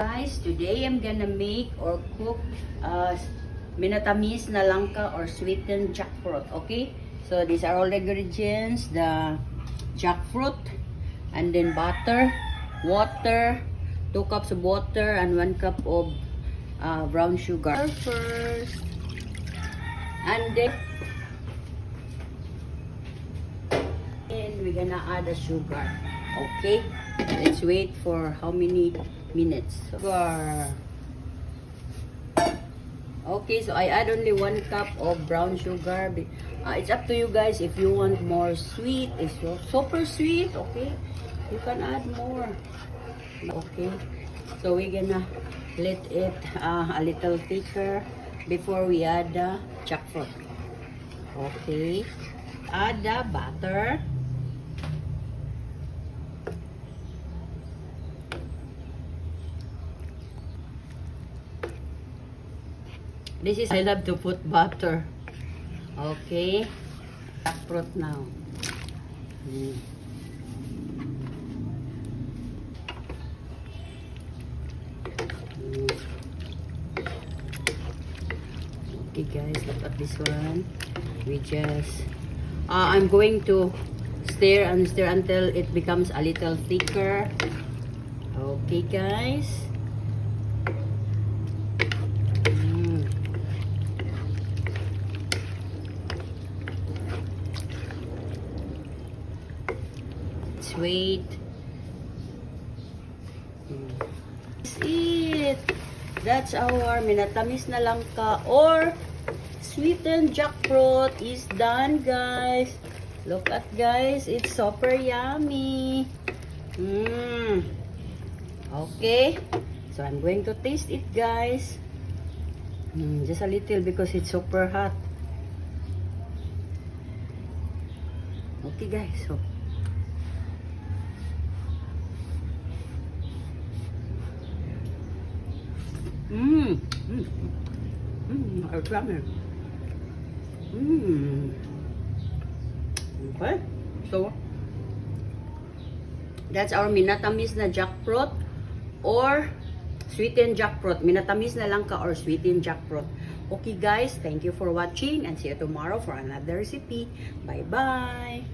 Guys, today I'm gonna make or cook uh, minatamis na langka or sweetened jackfruit. Okay? So these are all the ingredients. The jackfruit and then butter, water, 2 cups of water and 1 cup of uh, brown sugar. First. And then and we're gonna add the sugar. Okay? Let's wait for how many minutes? Sugar. Okay, so I add only one cup of brown sugar. Uh, it's up to you guys if you want more sweet. It's so super sweet, okay? You can add more. Okay, so we're gonna let it uh, a little thicker before we add the jackfruit. Okay, add the butter. This is I love to put butter. Okay. Jackfruit now. Mm. Mm. Okay guys, look at this one. We just uh, I'm going to stir and stir until it becomes a little thicker. Okay guys. Mm. Wait. Mm. That's it. That's our minatamis na langka or sweetened jackfruit is done, guys. Look at guys, it's super yummy. Mmm. Okay. So I'm going to taste it, guys. Mm, just a little because it's super hot. Okay, guys. So Mmm. Mmm. Mmm. It's yummy. Mmm. Okay. So, that's our minatamis na jackfruit or sweetened jackfruit. Minatamis na langka or sweetened jackfruit. Okay guys, thank you for watching and see you tomorrow for another recipe. Bye-bye!